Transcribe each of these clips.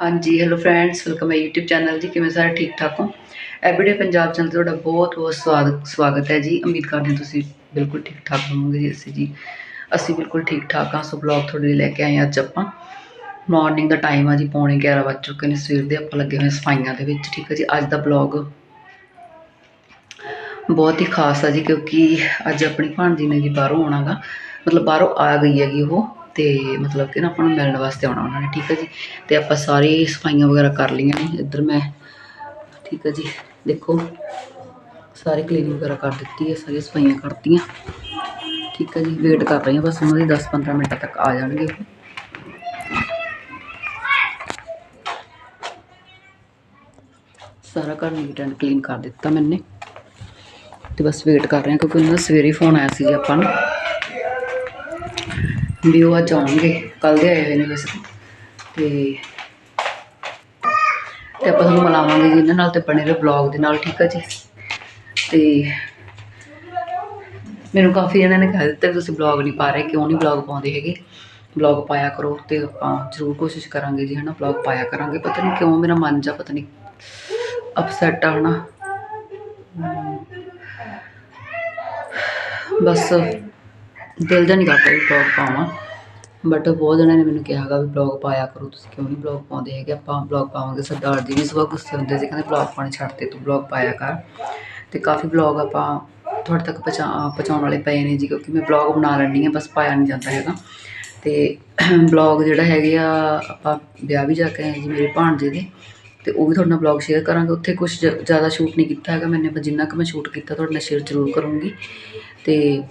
ਹਾਂਜੀ hello friends welcome my YouTube channel ਜੀ। ਕਿਵੇਂ ਸਾਰੇ ਠੀਕ ਠਾਕ ਹੋ? ਐਵਰੀਡੇ ਪੰਜਾਬ ਚੈਨਲ ਤੇ ਤੁਹਾਡਾ ਬਹੁਤ ਬਹੁਤ ਸਵਾਗਤ ਸਵਾਗਤ ਹੈ ਜੀ। ਉਮੀਦ ਕਰਦੇ ਹਾਂ ਤੁਸੀਂ ਬਿਲਕੁਲ ਠੀਕ ਠਾਕ ਹੋਵੋਗੇ ਜੀ ਅਸੀਂ ਜੀ। ਅਸੀਂ ਬਿਲਕੁਲ ਠੀਕ ਠਾਕ ਹਾਂ। ਸੋ ਬਲੌਗ ਤੁਹਾਡੇ ਲਈ ਲੈ ਕੇ ਆਏ ਹਾਂ ਅੱਜ ਆਪਾਂ। ਮਾਰਨਿੰਗ ਦਾ ਟਾਈਮ ਆ ਜੀ, ਪੌਣੇ 11 ਵੱਜ ਚੁੱਕੇ ਨੇ। ਸਵੇਰ ਦੇ ਆਪਾਂ ਲੱਗੇ ਹੋਏ ਸਫਾਈਆਂ ਦੇ ਵਿੱਚ, ਠੀਕ ਹੈ ਜੀ। ਅੱਜ ਦਾ ਬਲੌਗ ਬਹੁਤ ਹੀ ਖਾਸ ਆ ਜੀ, ਕਿਉਂਕਿ ਅੱਜ ਆਪਣੀ ਭਾਣਜੀ ਨੇ ਜੀ ਬਾਹਰੋਂ ਆਉਣਾਗਾ ਮਤਲਬ ਬਾਹਰੋਂ ਆ ਗਈ ਹੈਗੀ ਉਹ। ਤੇ ਮਤਲਬ ਕਿ ਨਾ ਆਪਾਂ ਨੂੰ ਮਿਲਣ ਵਾਸਤੇ ਆਉਣਾ ਉਹਨਾਂ ਨੇ, ਠੀਕ ਹੈ ਜੀ? ਤੇ ਆਪਾਂ ਸਾਰੀ ਸਫਾਈਆਂ ਵਗੈਰਾ ਕਰ ਲਈਆਂ ਨੇ, ਇੱਧਰ ਮੈਂ, ਠੀਕ ਹੈ ਜੀ? ਦੇਖੋ, ਸਾਰੀ ਕਲੀਨਿੰਗ ਵਗੈਰਾ ਕਰ ਦਿੱਤੀ ਹੈ ਸਾਰੀਆਂ ਸਫਾਈਆਂ ਕਰਤੀਆਂ। ਠੀਕ ਹੈ ਜੀ ਵੇਟ ਕਰ ਰਹੀ ਹਾਂ ਬਸ ਉਹਨਾਂ ਦੀ 10-15 ਮਿੰਟ ਤੱਕ ਆ ਜਾਣਗੇ ਸਾਰਾ ਘਰ ਨੀਟ ਐਂਡ ਕਲੀਨ ਕਰ ਦਿੱਤਾ ਮੈਨੇ। ਤੇ ਬਸ ਵੇਟ ਕਰ ਰਹੇ ਹਾਂ ਕਿਉਂਕਿ ਉਹਨਾਂ ਦਾ ਸਵੇਰੇ ਫੋਨ ਆਇਆ ਸੀ ਜੀ ਆਪਾਂ ਨੂੰ। ਵੀ ਉਹ ਅੱਜ ਆਉਣਗੇ ਕੱਲ ਦੇ ਆਏ ਹੋਏ ਨੇ ਵੈਸੇ ਤਾਂ। ਤੇ ਤੇ ਆਪਾਂ ਤੁਹਾਨੂੰ ਮਿਲਾਵਾਂਗੇ ਜੀ ਇਹਨਾਂ ਨਾਲ ਤੇ ਬਣੇ ਰਹੋ ਬਲੌਗ ਦੇ ਨਾਲ ਠੀਕ ਆ ਜੀ? ਤੇ ਮੈਨੂੰ ਕਾਫੀ ਇਹਨਾਂ ਨੇ ਕਹਿ ਦਿੱਤਾ ਵੀ ਤੁਸੀਂ ਬਲੌਗ ਨਹੀਂ ਪਾ ਰਹੇ ਕਿਉਂ ਨਹੀਂ ਬਲੌਗ ਪਾਉਂਦੇ ਹੈਗੇ? ਬਲੌਗ ਪਾਇਆ ਕਰੋ ਤੇ ਆਪਾਂ ਜ਼ਰੂਰ ਕੋਸ਼ਿਸ਼ ਕਰਾਂਗੇ ਜੀ ਹਨਾ ਬਲੌਗ ਪਾਇਆ ਕਰਾਂਗੇ। ਪਤਾ ਨਹੀਂ ਕਿਉਂ ਮੇਰਾ ਮਨ ਜਾ ਪਤਾ ਨਹੀਂ ਅਪਸੈਟ ਆ ਹਨਾ। ਹਮ, ਬਸ ਦਿਲ ਜਾ ਨਹੀਂ ਕਰਦਾ ਵੀ ਬਲੌਗ ਪਾਵਾਂ। ਬਟ ਬਹੁਤ ਜਣਿਆਂ ਨੇ ਮੈਨੂੰ ਕਿਹਾਗਾ ਵੀ ਬਲੌਗ ਪਾਇਆ ਕਰੋ, ਤੁਸੀਂ ਕਿਉਂ ਨਹੀਂ ਬਲੌਗ ਪਾਉਂਦੇ ਹੈਗੇ? ਆਪਾਂ ਬਲੌਗ ਪਾਵਾਂਗੇ, ਸਰਦਾਰ ਜੀ ਵੀ ਸਵੇਰ ਗੁੱਸੇ ਹੁੰਦੇ ਸੀ, ਕਹਿੰਦੇ ਬਲੌਗ ਪਾਣੀ ਛੱਡ ਤੇ ਤੂੰ ਬਲੌਗ ਪਾਇਆ ਕਰ। ਤੇ ਕਾਫੀ ਬਲੌਗ ਆਪਾਂ ਤੁਹਾਡੇ ਤੱਕ ਪਹੁੰਚਾ, ਪਹੁੰਚਾਉਣ ਵਾਲੇ ਪਏ ਨੇ ਜੀ, ਕਿਉਂਕਿ ਮੈਂ ਬਲੌਗ ਬਣਾ ਲੈਂਦੀ ਹਾਂ, ਬਸ ਪਾਇਆ ਨਹੀਂ ਜਾਂਦਾ ਹੈਗਾ। ਤੇ ਬਲੌਗ ਜਿਹੜਾ ਹੈਗੇ ਆ, ਆਪਾਂ ਵਿਆਹ ਵੀ ਜਾ ਕੇ ਆਏ ਜੀ ਮੇਰੇ ਭਾਣਜੇ ਦੇ। ਤੇ ਉਹ ਵੀ ਤੁਹਾਡੇ ਨਾਲ ਬਲੌਗ ਸ਼ੇਅਰ ਕਰਾਂਗੇ। ਉੱਥੇ ਕੁਝ ਜ਼ਿਆਦਾ ਸ਼ੂਟ ਨਹੀਂ ਕੀਤਾ ਹੈਗਾ। ਮੈਨੇ, ਜਿੰਨਾ ਕੁ ਮੈਂ ਸ਼ੂਟ ਕੀਤਾ, ਤੁਹਾਡੇ ਨਾਲ ਸ਼ੇਅਰ ਜ਼ਰੂਰ ਕਰੂੰਗੀ। ਤੇ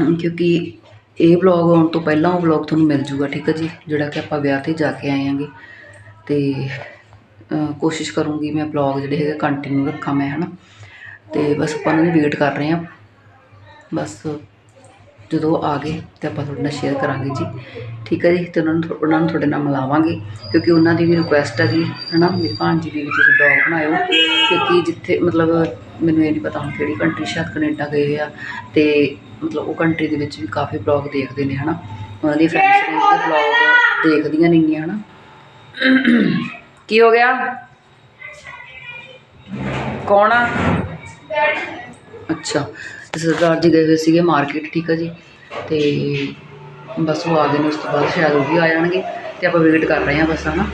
ਕਿਉਂਕਿ ਇਹ ਵਲੌਗ ਆਉਣ ਤੋਂ ਪਹਿਲਾਂ ਉਹ ਵਲੌਗ ਤੁਹਾਨੂੰ ਮਿਲ ਜੂਗਾ, ਠੀਕ ਹੈ ਜੀ? ਜਿਹੜਾ ਕਿ ਆਪਾਂ ਵਿਆਹ ਤੇ ਜਾ ਕੇ ਆਏ ਆਂਗੇ। ਤੇ ਕੋਸ਼ਿਸ਼ ਕਰੂੰਗੀ ਮੈਂ ਵਲੌਗ ਜਿਹੜੇ ਹੈਗੇ ਕੰਟੀਨਿਊ ਰੱਖਾਂ ਮੈਂ, ਹਨਾ? ਤੇ ਬਸ ਆਪਾਂ ਨੂੰ ਦੀ ਵੇਟ ਕਰ ਰਹੇ ਹਾਂ। ਬਸ ਜਦੋਂ ਆ ਗਏ ਤੇ ਆਪਾਂ ਤੁਹਾਡੇ ਨਾਲ ਸ਼ੇਅਰ ਕਰਾਂਗੇ ਜੀ। ਠੀਕ ਹੈ ਜੀ? ਤੇ ਉਹਨਾਂ ਨੂੰ ਉਹਨਾਂ ਨੂੰ ਤੁਹਾਡੇ ਨਾਲ ਮਿਲਾਵਾਂਗੇ, ਕਿਉਂਕਿ ਉਹਨਾਂ ਦੀ ਵੀ ਰਿਕੁਐਸਟ ਹੈ ਜੀ, ਹਨਾ? ਮੇਰੀ ਭਾਣਜੀ ਦੀ ਵੀ ਤੁਸੀਂ ਬਲੌਗ ਬਣਾਇਓ। ਕਿਉਂਕਿ ਜਿੱਥੇ, ਮਤਲਬ ਮੈਨੂੰ ਇਹ ਨਹੀਂ ਪਤਾ ਹੁਣ ਕਿਹੜੀ ਕੰਟਰੀ ਸ਼ਾਇਦ ਕੈਨੇਡਾ ਗਏ ਆ। ਤੇ ਮਤਲਬ ਉਹ ਕੰਟਰੀ ਦੇ ਵਿੱਚ ਵੀ ਕਾਫੀ ਬਲੌਗ ਦੇਖਦੇ ਨੇ, ਹਨਾ? ਉਹਨਾਂ ਦੀ ਫਰੈਂਡਸ ਨੇ ਜਿਹੜੇ ਬਲੌਗ ਦੇਖਦੀਆਂ ਨੇਗੀਆਂ ਹਨਾ? ਕੀ ਹੋ ਗਿਆ? ਕੌਣ ਆ? ਅੱਛਾ, ਤੇ ਸਰਦਾਰ ਜੀ ਗਏ ਹੋਏ ਸੀਗੇ ਮਾਰਕੀਟ ਠੀਕ ਆ ਜੀ? ਤੇ ਬਸ ਉਹ ਆ ਗਏ ਨੇ, ਉਸ ਤੋਂ ਬਾਅਦ ਸ਼ਾਇਦ ਉਹ ਵੀ ਆ ਜਾਣਗੇ, ਤੇ ਆਪਾਂ ਵੇਟ ਕਰ ਰਹੇ ਹਾਂ ਬਸ, ਹਨਾ?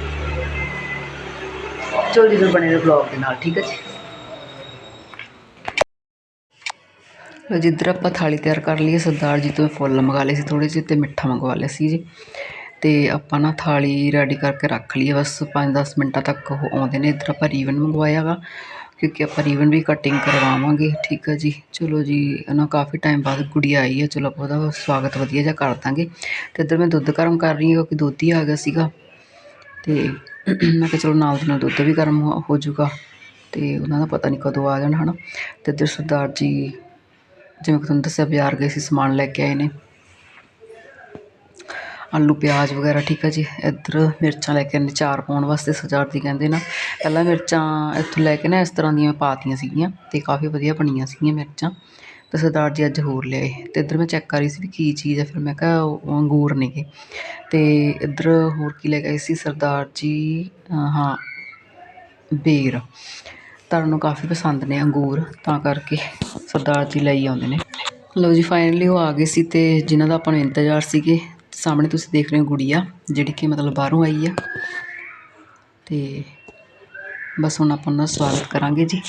ਚਲੋ ਜੀ, ਫਿਰ ਬਣੇ ਰਹੋ ਬਲੌਗ ਦੇ ਨਾਲ, ਠੀਕ ਹੈ ਜੀ? ਜਿੱਧਰ ਆਪਾਂ ਥਾਲੀ ਤਿਆਰ ਕਰ ਲਈ ਹੈ ਸਰਦਾਰ ਜੀ ਤੋਂ ਮੈਂ ਫੁੱਲ ਮੰਗਵਾ ਲਏ ਸੀ ਥੋੜ੍ਹੇ ਜਿਹੇ ਅਤੇ ਮਿੱਠਾ ਮੰਗਵਾ ਲਿਆ ਸੀ ਜੀ। ਅਤੇ ਆਪਾਂ ਨਾ ਥਾਲੀ ਰੈਡੀ ਕਰਕੇ ਰੱਖ ਲਈ ਹੈ ਬਸ ਪੰਜ ਦਸ ਮਿੰਟਾਂ ਤੱਕ ਉਹ ਆਉਂਦੇ ਨੇ। ਇੱਧਰ ਆਪਾਂ ਰੀਵਨ ਮੰਗਵਾਇਆ ਗਾ ਕਿਉਂਕਿ ਆਪਾਂ ਰੀਵਨ ਵੀ ਕਟਿੰਗ ਕਰਵਾਵਾਂਗੇ। ਠੀਕ ਹੈ ਜੀ। ਚਲੋ ਜੀ ਨਾ ਕਾਫੀ ਟਾਈਮ ਬਾਅਦ ਗੁੜੀਆ ਆਈ ਹੈ ਚਲੋ ਆਪਾਂ ਉਹਦਾ ਸਵਾਗਤ ਵਧੀਆ ਜਿਹਾ ਕਰ ਦਾਂਗੇ। ਅਤੇ ਇੱਧਰ ਮੈਂ ਦੁੱਧ ਗਰਮ ਕਰ ਰਹੀ ਹਾਂ, ਕਿਉਂਕਿ ਦੁੱਧ ਹੀ ਆ ਗਿਆ ਸੀਗਾ। ਅਤੇ ਮੈਂ ਕਿਹਾ ਚਲੋ ਨਾਲ ਦੀ ਨਾਲ ਦੁੱਧ ਵੀ ਗਰਮ ਹੋ ਹੋ ਜਾਊਗਾ। ਤੇ ਉਹਨਾਂ ਦਾ ਪਤਾ ਨਹੀਂ ਕਦੋਂ ਆ ਜਾਣ ਨਾ ਅਤੇ ਇੱਧਰ ਸਰਦਾਰ ਜੀ ਜਿਵੇਂ ਕਿ ਤੁਹਾਨੂੰ ਦੱਸਿਆ ਬਾਜ਼ਾਰ ਗਏ ਸੀ, ਸਮਾਨ ਲੈ ਕੇ ਆਏ ਨੇ। ਆਲੂ, ਪਿਆਜ਼ ਵਗੈਰਾ, ਠੀਕ ਹੈ ਜੀ। ਇੱਧਰ ਮਿਰਚਾਂ ਲੈ ਕੇ ਆਏ ਨੇ, ਚਾਰ ਪਾਉਣ ਵਾਸਤੇ ਸਰਦਾਰ ਜੀ ਕਹਿੰਦੇ ਨਾ। ਪਹਿਲਾਂ ਮਿਰਚਾਂ ਇੱਥੋਂ ਲੈ ਕੇ ਨਾ ਇਸ ਤਰ੍ਹਾਂ ਦੀਆਂ ਪਾਤੀਆਂ ਸੀਗੀਆਂ ਤੇ ਕਾਫੀ ਵਧੀਆ ਬਣੀਆਂ ਸੀਗੀਆਂ ਮਿਰਚਾਂ। ਤੇ ਸਰਦਾਰ ਜੀ ਅੱਜ ਹੋਰ ਲਿਆਏ। ਤੇ ਇੱਧਰ ਮੈਂ ਚੈੱਕ ਕਰ ਰਹੀ ਸੀ ਵੀ ਕੀ ਚੀਜ਼ ਹੈ ਫਿਰ ਮੈਂ ਕਿਹਾ ਉਹ ਅੰਗੂਰ ਨੇਗੇ। ਤੇ ਇੱਧਰ ਹੋਰ ਕੀ ਲੈ ਕੇ ਆਏ ਸੀ ਸਰਦਾਰ ਜੀ? ਹਾਂ, ਬੇਰ। ਤੁਹਾਨੂੰ ਕਾਫੀ ਪਸੰਦ ਨੇ ਅੰਗੂਰ ਤਾਂ ਕਰਕੇ ਸਰਦਾਰ ਜੀ ਲਈ ਆਉਂਦੇ ਨੇ। ਲਓ ਜੀ ਫਾਈਨਲੀ ਉਹ ਆ ਗਏ ਸੀ ਤੇ ਜਿਨ੍ਹਾਂ ਦਾ ਆਪਾਂ ਨੂੰ ਇੰਤਜ਼ਾਰ ਸੀਗੇ ਸਾਹਮਣੇ ਤੁਸੀਂ ਦੇਖ ਰਹੇ ਹੋ ਗੁੜੀਆ ਜਿਹੜੀ ਕਿ ਮਤਲਬ ਬਾਹਰੋਂ ਆਈ ਆ। ਤੇ ਬਸ ਹੁਣ ਆਪਾਂ ਉਹਨਾਂ ਦਾ ਸਵਾਗਤ ਕਰਾਂਗੇ ਜੀ।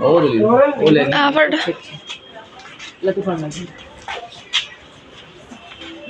ਉਹ ਲੈ ਉਹ ਲੈ ਆ ਫੜ ਫੜਨਾ ਜੀ।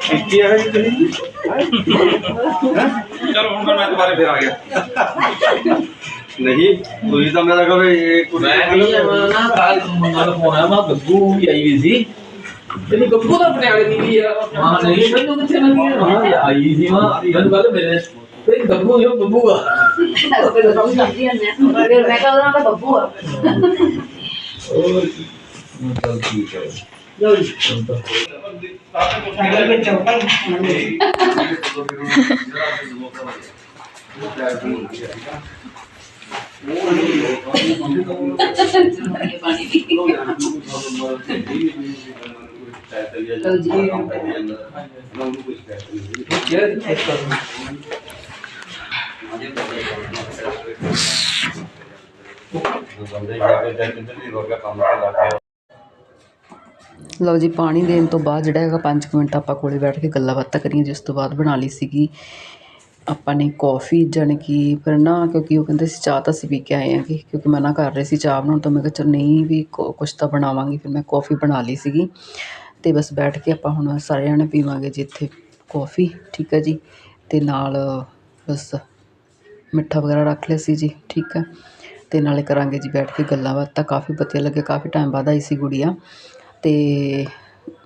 ਕਿੱਥੇ ਆ ਜੀ ਤੁਸੀਂ ਚਲੋ ਹੁਣ ਮੈਂ ਦੁਬਾਰੇ ਫੇਰ ਆ ਗਿਆ ਨਹੀਂ ਤੁਸੀਂ ਤਾਂ ਮੇਰਾ ਕਹੇ ਇਹ ਕੁੜੀ ਮੈਂ ਵੀ ਨਾ ਕੱਲ ਮੰਗਲ ਫੋਨ ਆਇਆ ਮੈਂ ਗੱਗੂ ਵੀ ਆਈ ਵੀ ਸੀ ਤੈਨੂੰ ਗੱਗੂ ਦਾ ਪਟਿਆਲੇ ਦੀ ਵੀ ਆ ਹਾਂ ਨਹੀਂ ਮੈਨੂੰ ਕਿੱਥੇ ਨਾ ਆਈ ਸੀ ਮੈਂ ਮੈਨੂੰ ਕੱਲ ਮੇਰੇ ਤੇ ਗੱਗੂ ਜੋ ਗੱਗੂ ਆ ਮੈਂ ਕਹਾਂ ਉਹਦਾ ਬੱਬੂ ਆ ਹੋਰ ਚਲ ਠੀਕ ਹੈ ਬੰਦੇ ਜਾ ਕੇ ਜਾ ਕੇ ਤੇ ਰੋਗਾ ਕੰਮ ਤੇ ਲੱਗ ਗਿਆ ਲਓ ਜੀ, ਪਾਣੀ ਦੇਣ ਤੋਂ ਬਾਅਦ ਜਿਹੜਾ ਹੈਗਾ 5 ਮਿੰਟ ਆਪਾਂ ਕੋਲੇ ਬੈਠ ਕੇ ਗੱਲਾਂ ਬਾਤਾਂ ਕਰੀਆਂ, ਜਿਸ ਤੋਂ ਬਾਅਦ ਬਣਾ ਲਈ ਸੀਗੀ ਆਪਾਂ ਨੇ ਕੌਫੀ ਜਾਣੀ ਕਿ ਪਰ ਨਾ ਕਿਉਂਕਿ ਉਹ ਕਹਿੰਦੇ ਸੀ ਚਾਹ ਤਾਂ ਅਸੀਂ ਪੀ ਕੇ ਆਏ ਆਂਗੇ ਕਿਉਂਕਿ ਮਨਾ ਕਰ ਰਹੇ ਸੀ ਚਾਹ ਬਣਾਉਣ ਤੋਂ, ਮੈਂ ਕਿਹਾ ਚਲ ਨਹੀਂ ਵੀ ਕੁ- ਕੁਛ ਤਾਂ ਬਣਾਵਾਂਗੀ, ਫਿਰ ਮੈਂ ਕੌਫੀ ਬਣਾ ਲਈ ਸੀਗੀ ਤੇ ਬਸ ਬੈਠ ਕੇ ਆਪਾਂ ਹੁਣ ਸਾਰੇ ਜਣੇ ਪੀਵਾਂਗੇ ਜੀ ਇੱਥੇ ਕੌਫੀ ਠੀਕ ਹੈ ਜੀ, ਤੇ ਨਾਲ ਬਸ ਮਿੱਠਾ ਵਗੈਰਾ ਰੱਖ ਲਿਆ ਸੀ ਜੀ, ਠੀਕ ਹੈ। ਅਤੇ ਨਾਲੇ ਕਰਾਂਗੇ ਜੀ ਬੈਠ ਕੇ ਗੱਲਾਂ ਬਾਤਾਂ ਕਾਫੀ ਵਧੀਆ ਲੱਗਿਆ, ਕਾਫੀ ਟਾਈਮ ਬਾਅਦ ਆਈ ਸੀ ਗੁੜੀਆ। ਅਤੇ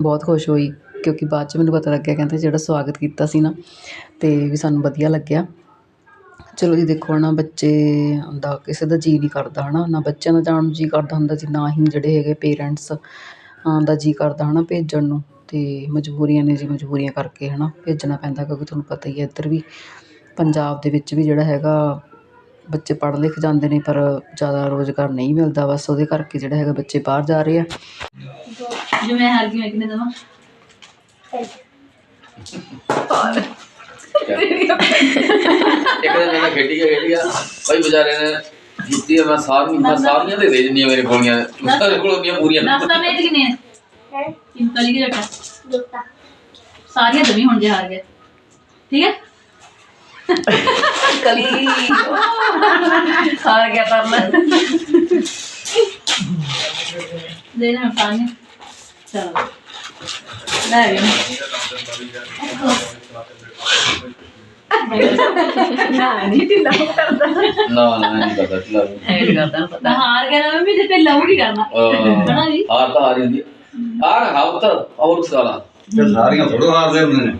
ਬਹੁਤ ਖੁਸ਼ ਹੋਈ, ਕਿਉਂਕਿ ਬਾਅਦ ਚ ਮੈਨੂੰ ਪਤਾ ਲੱਗਿਆ, ਕਹਿੰਦੇ ਜਿਹੜਾ ਸਵਾਗਤ ਕੀਤਾ ਸੀ ਨਾ ਅਤੇ ਵੀ ਸਾਨੂੰ ਵਧੀਆ ਲੱਗਿਆ। ਚਲੋ ਜੀ, ਦੇਖੋ ਨਾ ਬੱਚੇ ਦਾ ਕਿਸੇ ਦਾ ਜੀਅ ਨਹੀਂ ਕਰਦਾ ਹੈ ਨਾ ਬੱਚਿਆਂ ਦਾ ਜਾਣ ਨੂੰ ਜੀਅ ਕਰਦਾ ਹੁੰਦਾ ਜੀ, ਨਾ ਹੀ ਜਿਹੜੇ ਹੈਗੇ ਪੇਰੈਂਟਸ ਦਾ ਜੀਅ ਕਰਦਾ ਹੈ ਨਾ ਭੇਜਣ ਨੂੰ ਅਤੇ ਮਜਬੂਰੀਆਂ ਨੇ ਜੀ, ਮਜਬੂਰੀਆਂ ਕਰਕੇ ਹੈ ਨਾ ਭੇਜਣਾ ਪੈਂਦਾ, ਕਿਉਂਕਿ ਤੁਹਾਨੂੰ ਪਤਾ ਹੀ ਹੈ ਇੱਧਰ ਵੀ। ਪੰਜਾਬ ਦੇ ਵਿੱਚ ਵੀ ਜਿਹੜਾ ਹੈਗਾ ਬੱਚੇ ਪੜ੍ਹ ਲਿਖ ਜਾਂਦੇ ਨੇ ਪਰ ਜ਼ਿਆਦਾ ਰੋਜ਼ਗਾਰ ਨਹੀਂ ਮਿਲਦਾ। ਬਸ ਉਹਦੇ ਕਰਕੇ ਜਿਹੜਾ ਹੈਗਾ ਬੱਚੇ ਬਾਹਰ ਜਾ ਰਹੇ ਆ। ਜਿਵੇਂ ਹਾਰ ਗਈ ਮੈਂ ਕਿਨੇ ਦਵਾਂ? ਇੱਕ ਦਿਨ ਮੈਂ ਖੇਡੀ ਗਿਆ ਖੇਡੀ ਗਿਆ ਭਾਈ ਵਿਚਾਰੇ ਨੇ ਜੁੱਤੀ ਮੈਂ ਸਾਰੀ ਮੈਂ ਸਾਰੀਆਂ ਦੇ ਦੇ ਦਿੰਦੀਆਂ ਮੇਰੇ ਕੋਲੀਆਂ ਮੇਰੇ ਕੋਲ ਹੁੰਦੀਆਂ ਪੂਰੀਆਂ ਨਾਸਤਾ ਮੇਜ ਕਿਨੇ ਹੈ? ਸਿੰਪਲ ਹੀ ਰੱਖਾ ਸਾਰੀਆਂ ਦਵੀ ਹੁਣ ਜੇ ਹਾਰ ਗਏ। ਠੀਕ ਹੈ? ਕਲੀ ਹਾਰ ਗਿਆ ਤਾਂ ਮੈਂ ਦੇ ਨਾ ਪਾਣੀ ਚਲੋ ਲੈ ਗਏ ਨਾ ਨਹੀਂ ਢਿੱਲਾ ਕਰਦਾ ਨਾ ਨਾ ਨਹੀਂ ਪਤਾ ਚਲਾ ਐਡ ਕਰਦਾ ਤਾਂ ਹਾਰ ਗਿਆ ਨਾ ਮੈਂ ਜਿੱਤੇ ਲਊ ਨਹੀਂ ਕਰਨਾ ਹਨਾ ਜੀ ਹਾਰ ਤਾਂ ਹਾਰੀ ਹੁੰਦੀ ਹੈ। ਹਾਰ ਹਾਰ ਤਾਂ ਔਰ ਸਾਲਾ ਤੇ ਸਾਰੀਆਂ ਥੋੜੋ ਹਾਰਦੇ ਹੁੰਦੇ ਨੇ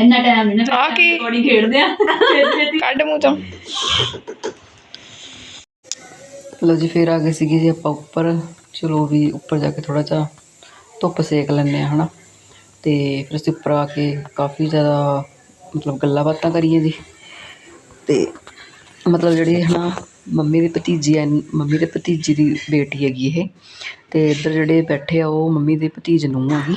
ਇੰਨਾ ਟਾਈਮ ਨਹੀਂ ਨਾ ਆ ਕੀ? ਬੜੀ ਖੇਡਦੇ ਆ। ਛੇਤੀ ਛੇਤੀ ਕੱਢ ਮੂੰਹ ਚੋਂ। ਲਓ ਜੀ ਫਿਰ ਆ ਗਏ ਸੀਗੇ ਜੀ ਆਪਾਂ ਉੱਪਰ। ਚਲੋ ਵੀ ਉੱਪਰ ਜਾ ਕੇ ਥੋੜਾ ਜਿਹਾ ਧੁੱਪ ਸੇਕ ਲੈਂਦੇ ਆ ਹਨਾ? ਤੇ ਫਿਰ ਅਸੀਂ ਉੱਪਰ ਆ ਕੇ ਕਾਫੀ ਜ਼ਿਆਦਾ ਮਤਲਬ ਗੱਲਾਂ ਬਾਤਾਂ ਕਰੀਏ ਜੀ। ਤੇ ਮਤਲਬ ਜਿਹੜੀ ਹਨਾ ਮੰਮੀ ਦੀ ਭਤੀਜੀ ਐ ਮੰਮੀ ਦੇ ਭਤੀਜੀ ਦੀ ਬੇਟੀ ਹੈਗੀ ਇਹ। ਤੇ ਇੱਧਰ ਜਿਹੜੇ ਬੈਠੇ ਆ ਉਹ ਮੰਮੀ ਦੇ ਭਤੀਜ ਨੂੰ ਹੈਗੀ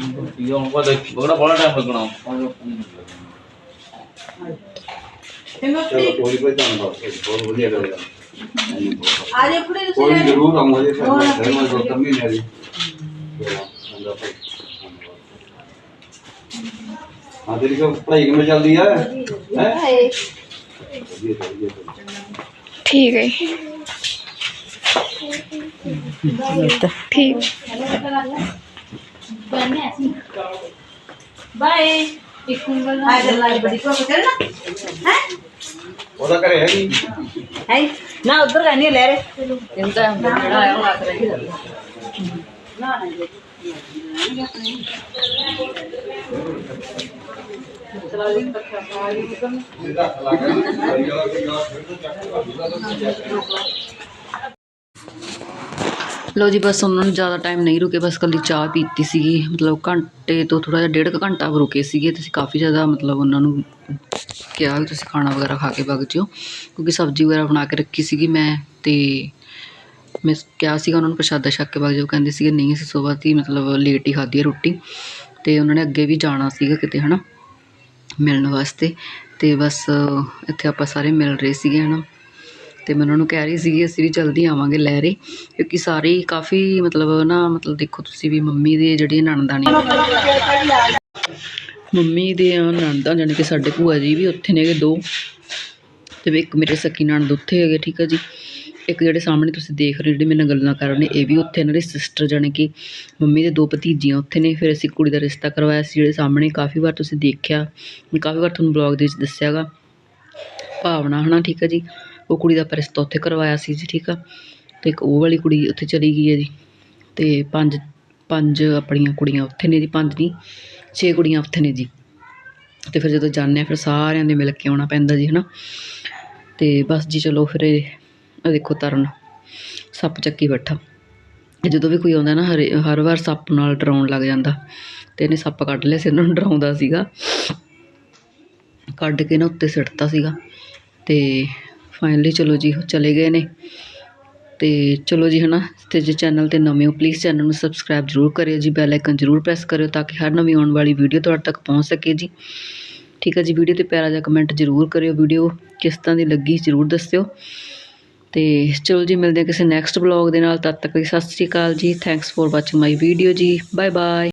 ਇਹ ਹੁਣ ਬਾਅਦ ਬਗੜਾ ਬੜਾ ਟਾਈਮ ਲੱਗਣਾ ਚਲੋ ਕੋਈ ਕੋਈ ਧੰਨਵਾਦ ਬਹੁਤ ਵਧੀਆ ਕਰਿਆ ਆ ਜਾ ਕੁੜੀ ਕੋਈ ਨੀ, ਜ਼ਰੂਰ ਆਉਂਗਾ ਜੀ ਫਿਰ ਮੈਂ ਦੋ ਤਿੰਨ ਮਹੀਨੇ ਦੀ ਚੰਗਾ ਭਾਈ ਹਾਂ ਤੇਰੀ ਕੋ ਪੜ੍ਹਾਈ ਕਿਵੇਂ ਹੈ ਹੈ ਹੈ ਹੈ ਬੰਨੇ ਅਸੀਂ। ਬਾਏ। ਇੱਕ ਉਂਗਲ ਨਾਲ ਆ ਜਾ ਬੜੀ ਕੋ ਕਰਨਾ ਹੈ? ਉਹਦਾ ਘਰੇ ਹੈਗੀ ਹੈ ਨਾ ਉਧਰ ਕਰਨੀ ਲੈ ਰੇ। ਇੰਦਾ ਜਿਹੜਾ ਆਇਆ ਲੱਗ ਰਹੀ ਨਾ ਨਾ ਲੋ ਜੀ, ਬਸ ਉਹਨਾਂ ਨੂੰ ਜ਼ਿਆਦਾ ਟਾਈਮ ਨਹੀਂ ਰੁਕੇ, ਬਸ ਕੱਲੀ ਚਾਹ ਪੀਤੀ ਸੀਗੀ, ਮਤਲਬ ਘੰਟੇ ਤੋਂ ਥੋੜਾ ਜਿਹਾ ਡੇਢ ਕੁ ਘੰਟਾ ਰੁਕੇ ਸੀਗੇ, ਤੁਸੀਂ ਕਾਫੀ ਜ਼ਿਆਦਾ ਮਤਲਬ ਉਹਨਾਂ ਨੂੰ ਕਿਹਾ ਵੀ ਤੁਸੀਂ ਖਾਣਾ ਵਗੈਰਾ ਖਾ ਕੇ ਵਗ ਜਿਓ, ਕਿਉਂਕਿ ਸਬਜ਼ੀ ਵਗੈਰਾ ਬਣਾ ਕੇ ਰੱਖੀ ਸੀਗੀ ਮੈਂ ਤੇ ਮੈਂ ਕਿਹਾ ਸੀਗਾ ਉਹਨਾਂ ਨੂੰ ਪ੍ਰਸ਼ਾਦਾ ਛੱਕ ਕੇ ਵਗ ਜਾਓ, ਕਹਿੰਦੇ ਸੀਗੇ ਨਹੀਂ, ਅਸੀਂ ਸੁਬਾਹ ਦੀ ਮਤਲਬ ਲੇਟ ਹੀ ਖਾਧੀ ਹੈ ਰੋਟੀ ਤੇ ਉਹਨਾਂ ਨੇ ਅੱਗੇ ਵੀ ਜਾਣਾ ਸੀਗਾ ਕਿਤੇ, ਹਨਾ, ਮਿਲਣ ਵਾਸਤੇ ਤੇ ਬਸ ਇੱਥੇ ਆਪਾਂ ਸਾਰੇ ਮਿਲ ਰਹੇ ਸੀਗੇ, ਹਨਾ। ਅਤੇ ਮੈਂ ਉਹਨਾਂ ਨੂੰ ਕਹਿ ਰਹੀ ਸੀਗੀ, ਅਸੀਂ ਵੀ ਜਲਦੀ ਆਵਾਂਗੇ ਲਹਿਰੇ, ਕਿਉਂਕਿ ਸਾਰੇ ਹੀ ਕਾਫੀ ਮਤਲਬ ਨਾ, ਮਤਲਬ ਦੇਖੋ ਤੁਸੀਂ ਵੀ ਮੰਮੀ ਦੇ ਜਿਹੜੀ ਨਣਦਾਂ ਨੇ ਮੰਮੀ ਦੇ ਨਣਦਾਂ, ਜਾਣੀ ਕਿ ਸਾਡੇ ਭੂਆ ਜੀ ਵੀ ਉੱਥੇ ਨੇਗੇ ਦੋ। ਤੇ ਇੱਕ ਮੇਰੇ ਸਕੀ ਨਣਦ ਉੱਥੇ ਹੈਗੇ, ਠੀਕ ਆ ਜੀ। ਇੱਕ ਜਿਹੜੇ ਸਾਹਮਣੇ ਤੁਸੀਂ ਦੇਖ ਰਹੇ ਹੋ, ਜਿਹੜੇ ਮੇਰੇ ਨਾਲ ਗੱਲਾਂ ਕਰ ਰਹੇ ਨੇ, ਇਹ ਵੀ ਉੱਥੇ ਇਹਨਾਂ ਦੇ ਸਿਸਟਰ ਜਾਣੀ ਕਿ ਮੰਮੀ ਦੇ ਦੋ ਭਤੀਜੀਆਂ ਉੱਥੇ ਨੇ। ਫਿਰ ਅਸੀਂ ਕੁੜੀ ਦਾ ਰਿਸ਼ਤਾ ਕਰਵਾਇਆ ਸੀ, ਜਿਹੜੇ ਸਾਹਮਣੇ ਕਾਫੀ ਵਾਰ ਤੁਸੀਂ ਦੇਖਿਆ, ਮੈਂ ਕਾਫੀ ਵਾਰ ਤੁਹਾਨੂੰ ਬਲੌਗ ਦੇ ਵਿੱਚ ਦੱਸਿਆਗਾ। ਭਾਵਨਾ ਹਨਾ, ਠੀਕ ਆ ਜੀ। ਉਹ ਕੁੜੀ ਦਾ ਆਪਾਂ ਰਿਸ਼ਤਾ ਉੱਥੇ ਕਰਵਾਇਆ ਸੀ ਜੀ, ਠੀਕ ਆ? ਤੇ ਇੱਕ ਉਹ ਵਾਲੀ ਕੁੜੀ ਉੱਥੇ ਚਲੀ ਗਈ ਹੈ ਜੀ। ਤੇ ਪੰਜ ਪੰਜ ਆਪਣੀਆਂ ਕੁੜੀਆਂ ਉੱਥੇ ਨੇ ਜੀ, ਪੰਜ ਨਹੀਂ, ਛੇ ਕੁੜੀਆਂ ਉੱਥੇ ਨੇ ਜੀ। ਤੇ ਫਿਰ ਜਦੋਂ ਜਾਂਦੇ ਆ ਫਿਰ ਸਾਰਿਆਂ ਦੇ ਮਿਲ ਕੇ ਆਉਣਾ ਪੈਂਦਾ ਜੀ, ਹਨਾ? ਤੇ ਬਸ ਜੀ, ਚਲੋ ਫਿਰ ਇਹ ਦੇਖੋ ਤਰਨ, ਸੱਪ ਚੱਕੀ ਬੈਠਾ। ਇਹ ਜਦੋਂ ਵੀ ਕੋਈ ਆਉਂਦਾ ਨਾ, ਹਰੇ, ਹਰ ਵਾਰ ਸੱਪ ਨਾਲ ਡਰਾਉਣ ਲੱਗ ਜਾਂਦਾ। ਤੇ ਇਹਨੇ ਸੱਪ ਕੱਢ ਲਿਆ ਸੀ, ਇਹਨਾਂ ਨੂੰ ਡਰਾਉਂਦਾ ਸੀਗਾ। ਕੱਢ ਕੇ ਨਾ ਉੱਤੇ ਸਿੱਟਤਾ ਸੀਗਾ। ਤੇ ਫਾਈਨਲੀ ਚਲੋ ਜੀ, ਉਹ ਚਲੇ ਗਏ ਨੇ। ਤੇ ਚਲੋ ਜੀ ਹਨਾ, ਤੇ ਜੇ ਚੈਨਲ ਤੇ ਨਵੇਂ ਹੋ ਪਲੀਜ਼ ਚੈਨਲ ਨੂੰ ਸਬਸਕ੍ਰਾਈਬ ਜ਼ਰੂਰ ਕਰਿਓ ਜੀ ਬੈਲ ਆਈਕਨ ਜ਼ਰੂਰ ਪ੍ਰੈਸ ਕਰਿਓ ਤਾਂ ਕਿ ਹਰ ਨਵੀਂ ਆਉਣ ਵਾਲੀ ਵੀਡੀਓ ਤੁਹਾਡੇ ਤੱਕ ਪਹੁੰਚ ਸਕੇ ਜੀ। ਠੀਕ ਹੈ ਜੀ ਵੀਡੀਓ ਤੇ ਪਿਆਰਾ ਜਿਹਾ ਕਮੈਂਟ ਜ਼ਰੂਰ ਕਰਿਓ ਵੀਡੀਓ ਕਿਸ ਤਰ੍ਹਾਂ ਦੀ ਲੱਗੀ ਜ਼ਰੂਰ ਦੱਸਿਓ। ਤੇ ਚਲੋ ਜੀ, ਮਿਲਦੇ ਹਾਂ ਕਿਸੇ ਨੈਕਸਟ ਬਲੌਗ ਦੇ ਨਾਲ, ਤਦ ਤੱਕ ਲਈ ਸਤਿ ਸ਼੍ਰੀ ਅਕਾਲ ਜੀ thanks for watching my video ਜੀ ਬਾਏ ਬਾਏ